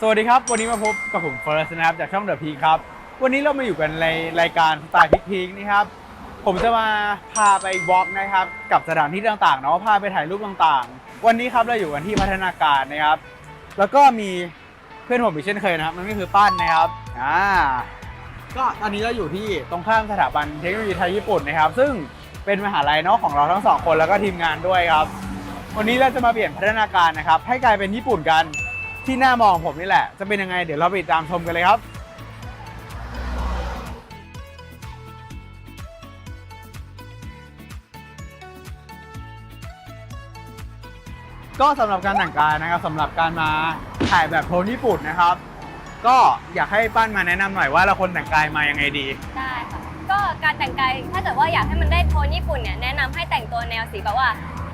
สวัสดีครับ วันนี้มาพบกับผมเฟิร์สนะครับจากช่องเดอะพีครับ วันนี้เรามาอยู่กันในรายการสไตล์พิกพีกนี่ครับ ผมจะมาพาไปวอล์กนะครับ กับสถานที่ต่างๆเนาะพาไปถ่ายรูปต่างๆ วันนี้ครับเราอยู่กันที่พัฒนาการนะครับ แล้วก็มีเพื่อนผมอีกเช่นเคยนะครับนั่นก็คือปั้นนะครับอ่าก็ตอนนี้เราอยู่ที่ตรงข้ามสถาบันเทคโนโลยีไทยญี่ปุ่นนะครับ ซึ่งเป็นมหาลัยเนาะของเราทั้งสองคนแล้วก็ทีมงานด้วยครับ วันนี้เราจะมาเปลี่ยนพัฒนาการนะครับ ให้กลายเป็นญี่ปุ่นกัน ที่หน้ามองผมนี่แหละ จะเป็นยังไงเดี๋ยวเราไปตามชมกันเลยครับก็สำหรับการแต่งกายนะครับสำหรับการมาถ่ายแบบโทนญี่ปุ่นนะครับ ก็อยากให้ปั้นมาแนะนำหน่อยว่าเราควรแต่งกายมายังไงดีได้ค่ะก็การแต่งกายถ้าเกิดว่าอยากให้มันได้โทนญี่ปุ่นเนี่ยแนะนำให้แต่งตัวแนวสีแบบว่า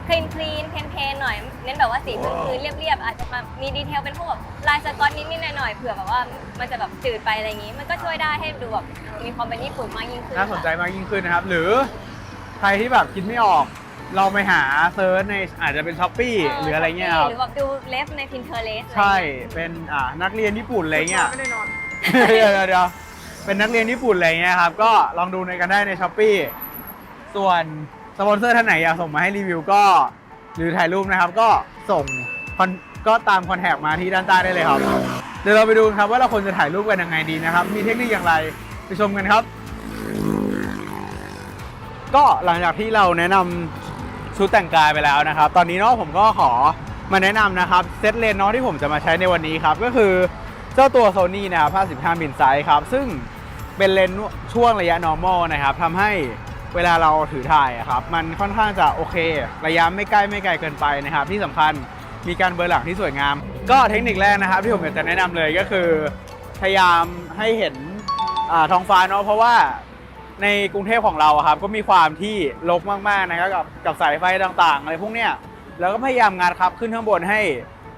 คลีนคลีนเพนเพนหน่อย เน้นแบบว่าสีพื้นๆเรียบๆอาจจะมามีดีเทลเป็นพวกแบบลายสก๊อตนิดๆหน่อยๆเผื่อแบบว่ามันจะแบบจืดไปอะไรอย่างงี้ มันก็ช่วยได้ให้ดูแบบมีความเป็นญี่ปุ่นมากยิ่งขึ้นน่าสนใจค่ะมากยิ่งขึ้นนะครับ หรือใครที่แบบคิดไม่ออกเราไปหาเซิร์ชในอาจจะเป็นช้อปปี้หรืออะไรเงี้ยครับหรือแบบดูเลฟใน Pinterest ใช่เป็นอ่านักเรียนญี่ปุ่นอะไรเงี้ยไม่ได้นอนเดี๋ยวเดี๋ยวเดี๋ยวเป็นนักเรียนญี่ปุ่นอะไรเงี้ยครับก็ลองดูในกันได้ในช้อปปีส่วน สปอนเซอร์ท่านไหนอยากส่งมาให้รีวิวก็หรือถ่ายรูปนะครับ ก็ส่งคอนก็ตามคอนแทคมาที่ด้านใต้ได้เลยครับ เดี๋ยวเราไปดูครับว่าเราควรจะถ่ายรูปกันยังไงดีนะครับ มีเทคนิคอย่างไรไปชมกันครับ ก็หลังจากที่เราแนะนำชุดแต่งกายไปแล้วนะครับ ตอนนี้เนาะผมก็ขอมาแนะนำนะครับเซตเลนส์เนาะที่ผมจะมาใช้ในวันนี้ครับ ก็คือเจ้าตัว Sony นะครับ 55มิลไซส์ครับ ซึ่งเป็นเลนส์ช่วงระยะ normal นะครับทำให้ เวลาเราถือถ่ายครับ มันค่อนข้างจะโอเค ระยะไม่ใกล้ไม่ไกลเกินไปนะครับ ที่สำคัญมีการเบลอร์หลังที่สวยงาม ก็เทคนิคแรกนะครับ ที่ผมอยากจะแนะนำเลยก็คือ พยายามให้เห็นอท้องฟ้าเนาะเพราะว่าในกรุงเทพของเราครับก็มีความที่รกมากๆนะครับกับกับสายไฟต่างๆอะไรพวกเนี้ยแล้วก็พยายามงานครับขึ้นข้างบนให้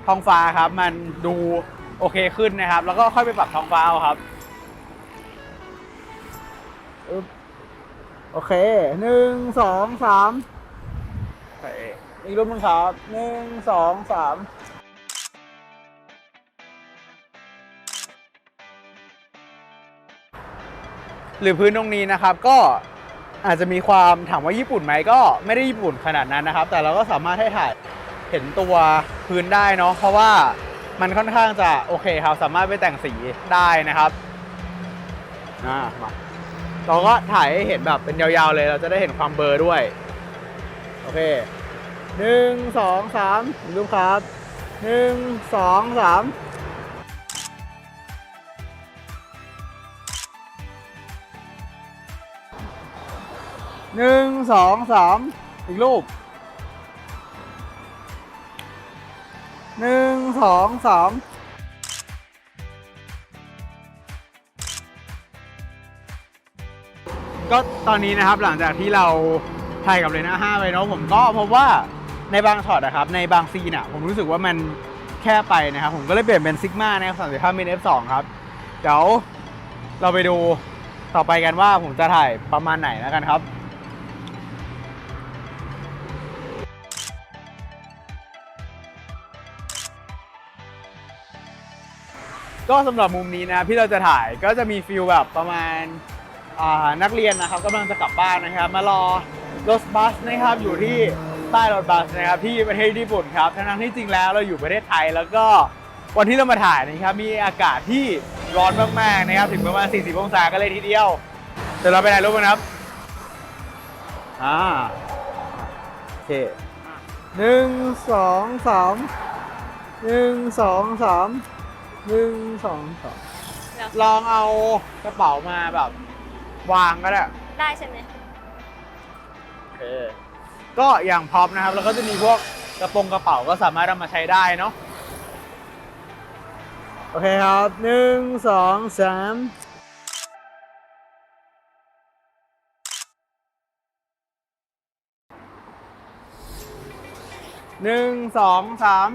ท้องฟ้าครับ มันดูโอเคขึ้นนะครับ แล้วก็ค่อยไปปรับท้องฟ้าเอาครับ โอเคหนึ่งสองสามอีกรูปหนึ่งครับหนึ่งสองสามหรือพื้นตรงนี้นะครับก็อาจจะมีความถามว่าญี่ปุ่นไหมก็ไม่ได้ญี่ปุ่นขนาดนั้นนะครับ แต่เราก็สามารถให้ถ่ายเห็นตัวพื้นได้เนาะเพราะว่ามันค่อนข้างจะโอเคครับสามารถไปแต่งสีได้นะครับอ่ามา เราก็ถ่ายให้เห็นแบบเป็นยาวๆเลย เราจะได้เห็นความเบอร์ด้วย โอเคหนึ่งสองสามรูปครับหนึ่งสองสามหนึ่งสองสามอีกรูปหนึ่งสองสาม ก็ตอนนี้นะครับหลังจากที่เราถ่ายกับเลน่า5ไปเนาะผมก็พบว่าในบางช็อตนะครับในบางซีนอะผมรู้สึกว่ามันแค่ไปนะครับ ผมก็เลยเปลี่ยนเป็นซิกมานะครับ35มิล f2 ครับเดี๋ยวเราไปดูต่อไปกันว่าผมจะถ่ายประมาณไหนแล้วกันครับก็สำหรับมุมนี้นะครับที่เราจะถ่ายก็จะมีฟิลแบบประมาณ นักเรียนนะครับกำลังจะกลับบ้านนะครับ มารอรถบัสนะครับอยู่ที่ใต้รถบัสนะครับที่ประเทศญี่ปุ่นครับทั้งๆที่จริงแล้วเราอยู่ประเทศไทยแล้วก็วันที่เรามาถ่ายนะครับมีอากาศที่ร้อนมากๆนะครับถึงประมาณ 40 องศากันเลยทีเดียวเดี๋ยวเราไปถ่ายรูปกันครับอ่าโอเคหนึ่งสองสามหนึ่งสองสามหนึ่งสองสามลองเอากระเป๋ามาแบบ วางก็ได้ ได้ใช่ไหมโอเค ก็อย่างพร็อพนะครับ แล้วก็จะมีพวกกระโปรงกระเป๋าก็สามารถเอามาใช้ได้เนาะ โอเคครับหนึ่งสองสามหนึ่งสองสาม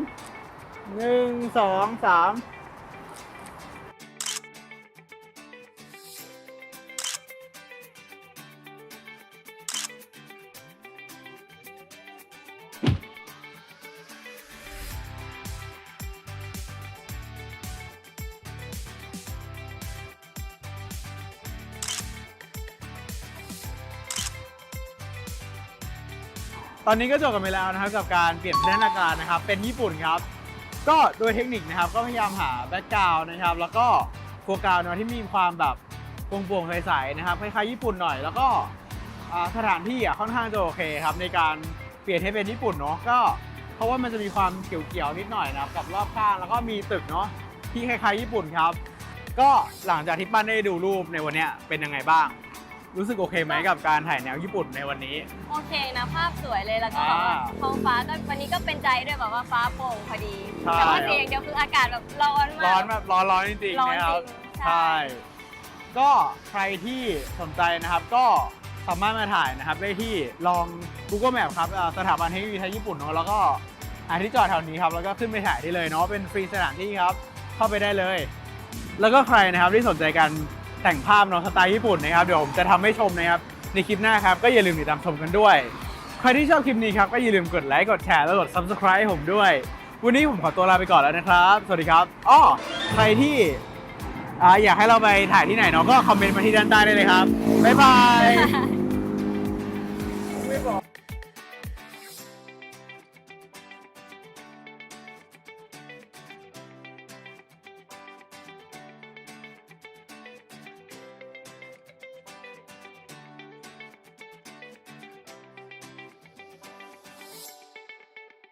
หนึ่งสองสาม อนนี้ก็จบกันไปแล้วนะครับกับการเปลี่ยนพัฒนาการนะครับเป็นญี่ปุ่นครับ ก็โดยเทคนิคนะครับก็พยายามหาแบ็กกราวน์นะครับ แล้วก็โฟกัสเนาะที่มีความแบบโปร่งๆใสๆนะครับคล้ายๆญี่ปุ่นหน่อย แล้วก็สถานที่อะค่อนข้างจะโอเคครับในการเปลี่ยนให้เป็นญี่ปุ่นเนาะก็เพราะว่ามันจะมีความเกี่ยวๆนิดหน่อยนะครับกับรอบข้างแล้วก็มีตึกเนาะที่คล้ายๆญี่ปุ่นครับ ก็หลังจากที่ปั้นได้ดูรูปในวันนี้เป็นยังไงบ้าง รู้สึกโอเคไหมกับการถ่ายแนวญี่ปุ่นในวันนี้ โอเคนะภาพสวยเลยแล้วก็แบบว่าอ่าท้องฟ้าก็วันนี้ก็เป็นใจด้วยแบบว่าฟ้าโปร่งพอดีใช่ แต่ว่าเสียอย่างเดียวคืออากาศแบบร้อนมาก ร้อนแบบร้อนร้อนจริงร้อๆนนะครับ จริงใช่ก็ใครที่สนใจนะครับก็สามารถมาถ่ายนะครับ ได้ที่ลอง Google Map ครับอ่าสถาบันเทคโนโลยีไทยญี่ปุ่นเนาะแล้วก็หาที่จอดแถวนี้ครับ แล้วก็ขึ้นไปถ่ายได้เลยเนาะเป็นฟรีสถานที่ครับ เข้าไปได้เลย แล้วก็ใครนะครับที่สนใจการ แต่งภาพเนาะสไตล์ญี่ปุ่นนะครับเดี๋ยวผมจะทำให้ชมนะครับในคลิปหน้าครับก็อย่าลืมติดตามชมกันด้วย ใครที่ชอบคลิปนี้ครับก็อย่าลืมกดไลค์กดแชร์แล้วกด subscribe ผมด้วย วันนี้ผมขอตัวลาไปก่อนแล้วนะครับ สวัสดีครับอ้อใครที่ออยากให้เราไปถ่ายที่ไหนเนาะก็คอมเมนต์มาที่ด้านใต้ได้เลยครับบ๊ายบาย